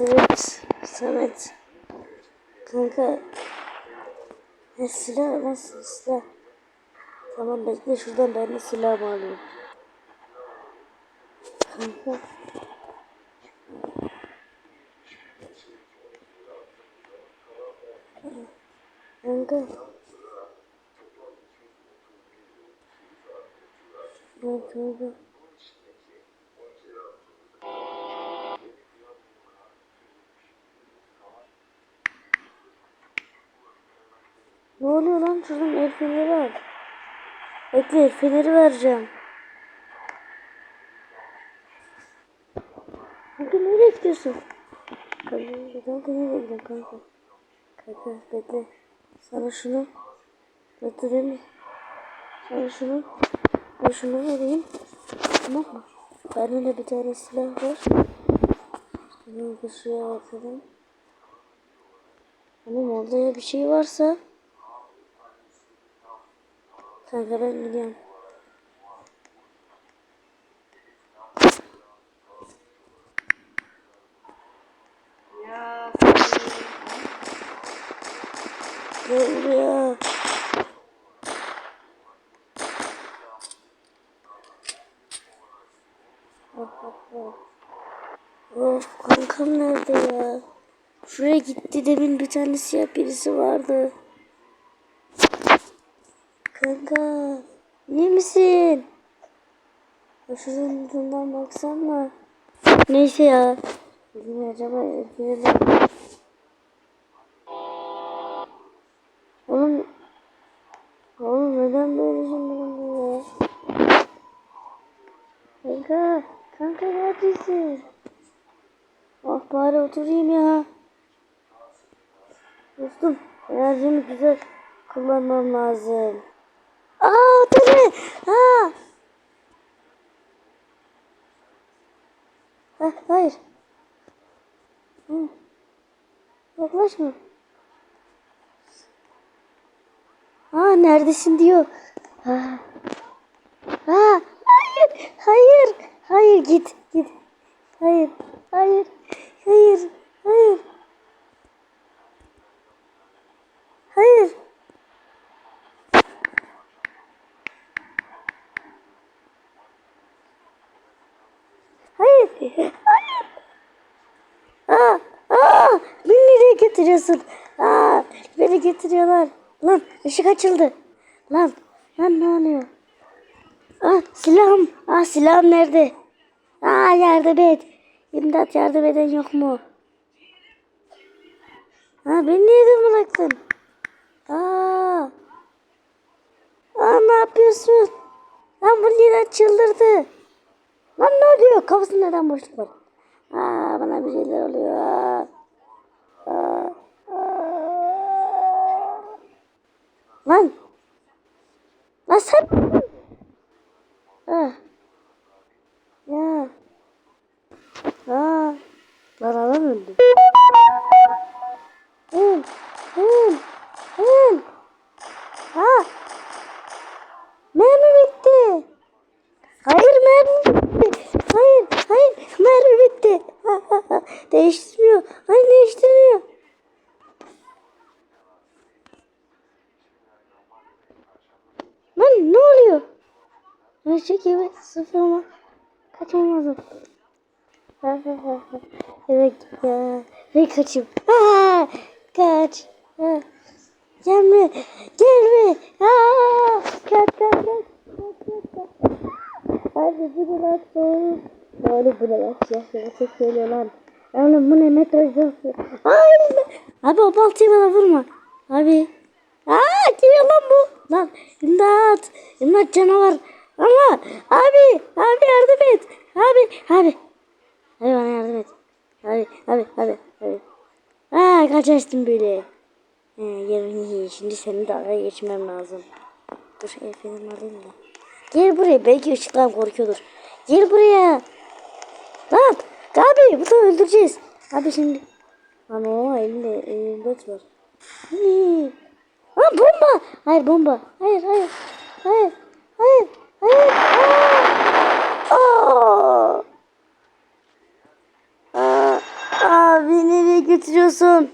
Evet. Samet. Kanka. Ne silah nasıl silah? Tamam bekle şuradan ben de silahımı alayım. Kanka. Kanka. Ya kanka. Ne oluyor lan şuradan el feneri al. Bekle el feneri vereceğim. Kanka nereye gidiyorsun? Kanka, nereye gidiyorsun kanka? Kanka bekle. Sana şunu götüreyim. Sana şunu ben şunu vereyim. Tamam mı? Bende de bir tane silah var. Bunu bir suya atalım. Ama orada ya bir şey varsa Kanka ben gidiyorum. Gel buraya. Of kankam nerede ya? Şuraya gitti demin bir tane siyah birisi vardı. Kanka iyi misin? Şuradan ucundan baksana. Neyse ya. Bizim acaba girelim. Oğlum Oğlum neden böyle şimdi ya? Kanka, kanka neredesin? Ah bari oturayım ya. Dostum, enerjimi güzel kullanmam lazım. Aa oturayım. Aa. Ha, hayır. Hı. Yaklaşma. Aa neredesin diyor. Ha. Ha, hayır, hayır, hayır git, git. Hayır, hayır, hayır. Hayır. Hayır, hayır. Aa, aa, beni nereye getiriyorsun? Aa, beni getiriyorlar. Lan ışık açıldı. Lan, lan ne oluyor? Ah silahım. Ah silahım nerede? Aa yardım et. İmdat yardım eden yok mu? Ha beni niye de bıraktın? Aa. Aa ne yapıyorsun? Lan bu neden çıldırdı? Lan ne oluyor? Kafasında neden boşluk var? Aa bana bir şeyler oluyor. Aa. Aa. Değiştirmiyor. Lan ne oluyor? Gerçek evet sıfır ama kaçmam lazım. evet ya. Ve kaçayım. Aa, kaç. Gelme. Gelme. Aa, kaç kaç kaç. Hadi bu ne lan. Oğlum bu ne lan ses söylüyor lan. Oğlum bu ne. Ay. Abi o baltayı bana vurma. Abi. Aa geliyor lan bu. Lan imdat. İmdat canavar. Ama abi. Abi yardım et. Abi. Abi. Abi bana yardım et. Abi. Abi. Abi. Abi. Aa kaçarsın böyle. He, yarın şimdi senin dalga geçmem lazım. Dur efendim alayım da. Gel buraya belki ışıktan korkuyordur. Gel buraya. Lan abi bu da öldüreceğiz. Abi şimdi. O elinde elinde var. Hani? Lan bomba. Hayır bomba. Hayır hayır. Hayır. Hayır. Hayır. Aa! Aa! Abi nereye götürüyorsun?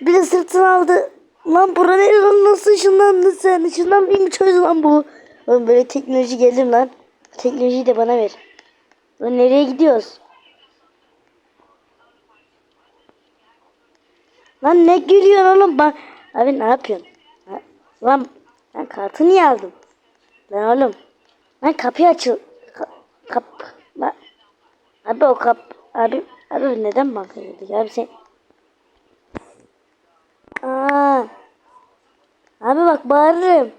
Biri sırtını aldı. Lan bura ne lan nasıl ışınlandın sen? Işınlanmayı mı çöz lan bu? Oğlum böyle teknoloji gelir lan. Teknolojiyi de bana ver. Lan nereye gidiyoruz? Lan ne gülüyorsun oğlum? Bak. Abi ne yapıyorsun? Ha? Lan ben kartı niye aldım? Lan oğlum. Lan kapıyı açıl. Ka- kap. Lan. Abi o kap. Abi. Abi neden bankaya girdik? Abi sen. Aa. Abi bak bağırırım.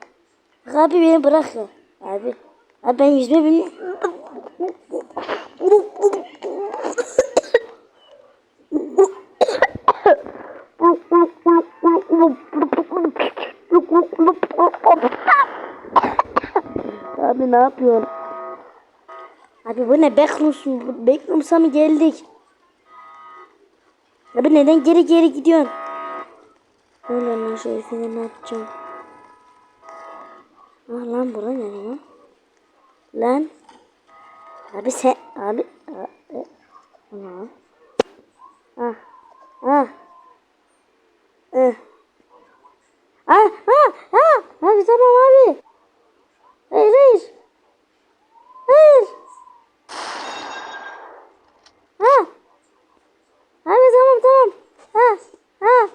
Bak abi beni bırak ya. Abi. Abi ben yüzme bilmiyorum. Ne yapıyorsun? Abi bu ne Backrooms mu? Backrooms'a mı geldik? Abi neden geri geri gidiyorsun? Öyle lan şerifine ne yapacağım? Ah lan bura ne lan? Lan. Abi sen abi. Abi. Ana. Ah. Ah. Eh. Ah, ah, ah. Abi tamam abi. Hayır, hayır. Hayır. Ha. Abi tamam tamam. Ha. Ha.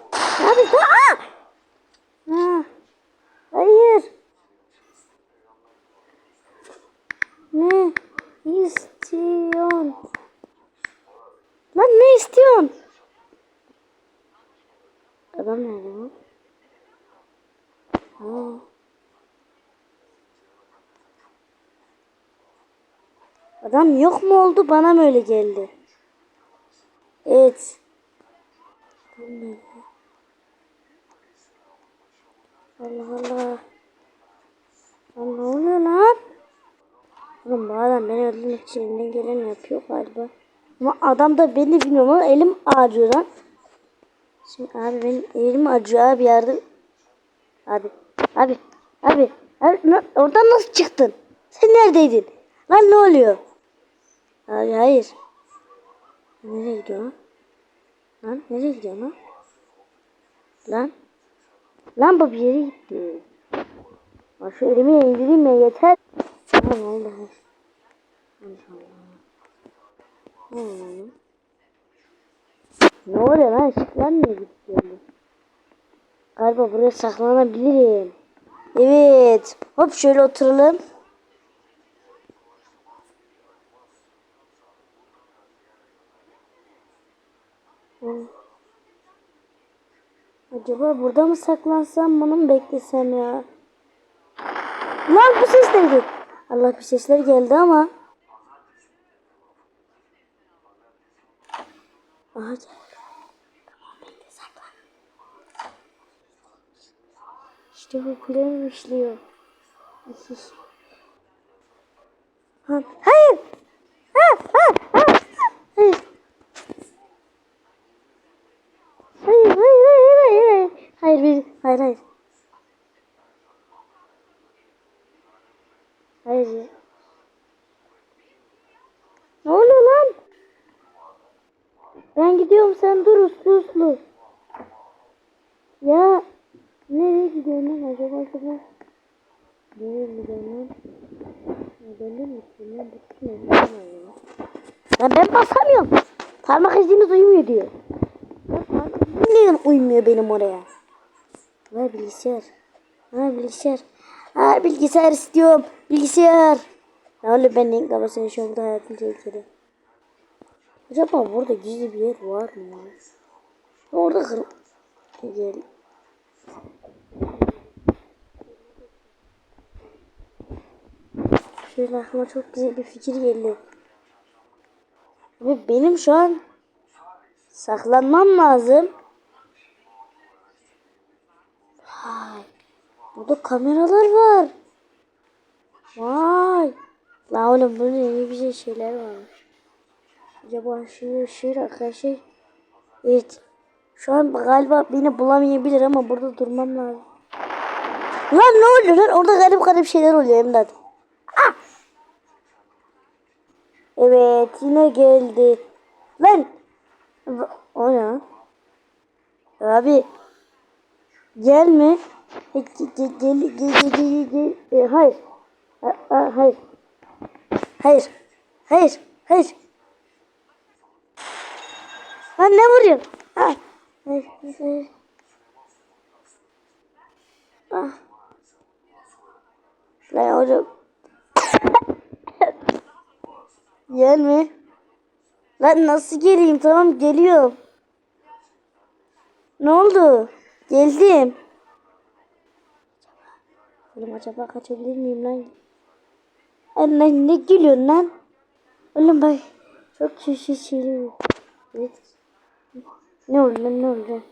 Abi tamam. Ha. Ha. Hayır. Ne istiyorsun? Lan ne istiyorsun? Adam nerede? Ha. Adam yok mu oldu bana mı öyle geldi? Evet. Allah Allah. Lan ne oluyor lan? Oğlum bu adam beni öldürmek için elinden geleni yapıyor galiba. Ama adam da beni bilmiyorum ama elim ağrıyor lan. Şimdi abi benim elim acıyor abi yardım. Abi, abi, abi, abi oradan nasıl çıktın? Sen neredeydin? Lan ne oluyor? Abi hayır. Nereye gidiyor lan? Nereye gidiyor lan? Lan. Lan bu bir yere gitti. Bak şu elimi indireyim ya yeter. Tamam oldu. Hmm. Ne oluyor lan? Niye gitti? Galiba buraya saklanabilirim. Evet. Hop şöyle oturalım. Hmm. Acaba burada mı saklansam bunu mu beklesem ya? Lan bu ses neydi? Allah bir sesler geldi ama. Aha geldi. Tamam bekle saklan. İşte bu plan işliyor. Ha, hayır. Ha, ha, ha. Hayır. Hayır, hayır, hayır, hayır, hayır. Hayır, bir, hayır, hayır. Hayır. ya. Ne oluyor lan? Ben gidiyorum sen dur uslu uslu. Ya nereye gidiyorsun lan acaba acaba? Nereye gidiyorsun lan? Ya Döndür müsün lan? Bu kim ya? Ya ben basamıyorum. Parmak iziniz uymuyor diyor. İzim uymuyor benim oraya. Ver bilgisayar. Ha bilgisayar. Ha bilgisayar istiyorum. Bilgisayar. Ya oğlum ben neyin kafasını şu anda hayatım tehlikede. Acaba burada gizli bir yer var mı? Orada kır... Gel. Şöyle aklıma çok güzel bir fikir geldi. Ve benim şu an saklanmam lazım. Vay. Burada kameralar var. Vay. La oğlum burada ne güzel şeyler var. Acaba şu şu arkadaşlar. Evet. Şu an galiba beni bulamayabilir ama burada durmam lazım. Lan ne oluyor lan? Orada garip garip şeyler oluyor Emrah. Ah! Evet yine geldi. Lan O ne? Abi gelme. E, Gel gel gel gel gel gel. E, hayır. Ha, ha, hayır. Hayır. Hayır. Hayır. Lan ne vuruyorsun? Ha. Ah. Lan oğlum. Gelme. Lan nasıl geleyim? Tamam geliyorum. Ne oldu? Geldim. Oğlum acaba kaçabilir miyim lan? Lan ne gülüyorsun lan? Oğlum bak. Çok şişi şeyli. Evet. Ne oldu lan ne oldu?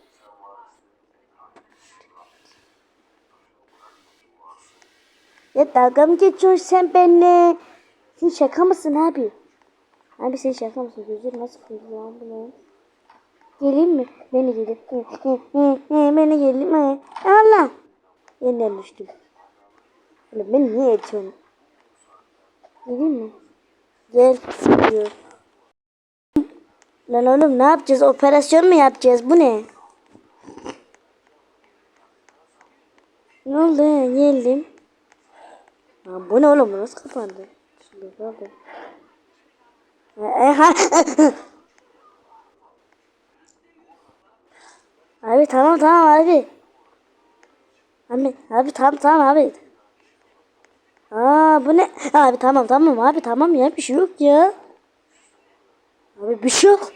Ya dalga mı geçiyorsun sen benimle? Sen şaka mısın abi? Abi sen şaka mısın? Gözleri nasıl kırıyor lan bu ne? Geleyim mi? Beni gelin. Beni gelin mi? Allah! Yeniden düştüm. Oğlum beni niye etiyorsun? Geleyim mi? Gel. Diyor. Lan oğlum ne yapacağız? Operasyon mu yapacağız? Bu ne? Ne oldu? Geldim. Lan bu ne oğlum? Bu nasıl kapandı? Şimdi kaldı. E, ha. Abi tamam tamam abi. Abi, abi tamam tamam abi. Aa bu ne? Abi tamam tamam abi tamam ya bir şey yok ya. Abi bir şey yok.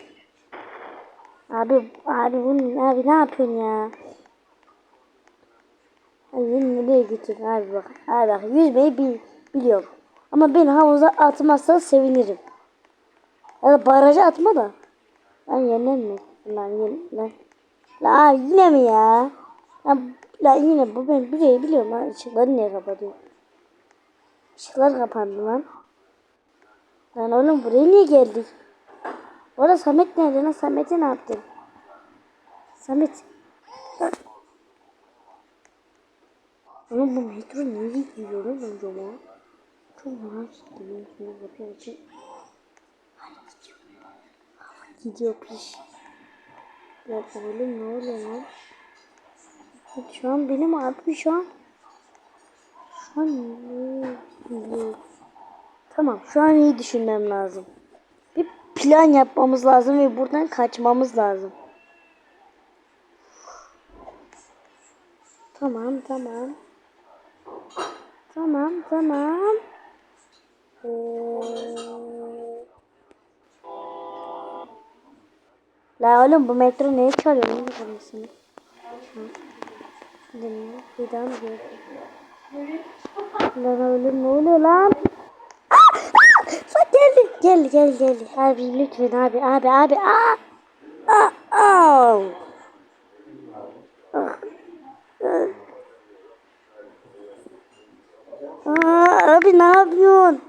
Abi abi bu abi ne yapıyorsun ya? Abi beni nereye götürdün abi bak. Abi bak yüzmeyi bil, biliyorum. Ama beni havuza atmazsan sevinirim. Ya da baraja atma da. Yeniden mi? Lan lan. La yine mi ya? Lan, la yine bu ben burayı biliyorum lan. Işıkları niye kapatıyor? Işıklar kapandı lan. Lan oğlum buraya niye geldik? Orada Samet nerede lan? Samet'e ne yaptın? Samet. Oğlum bu metro nereye gidiyor lan acaba? Çok merak ettim. Şuna bakıyorum için. Gidiyor piş. Ya oğlum ne oluyor lan? Şu an benim abi şu an. Şu an? Tamam şu an iyi düşünmem lazım. Plan yapmamız lazım ve buradan kaçmamız lazım. Tamam tamam. Tamam tamam. Ee... La oğlum bu metro neye çalıyor? Ne yapıyorsun? Dinle. Bir daha mı gördün? Lan oğlum ne oluyor lan? Geldi geldi geldi. Abi lütfen abi abi abi. Aa! Aa! Aa! Aa, abi ne yapıyorsun?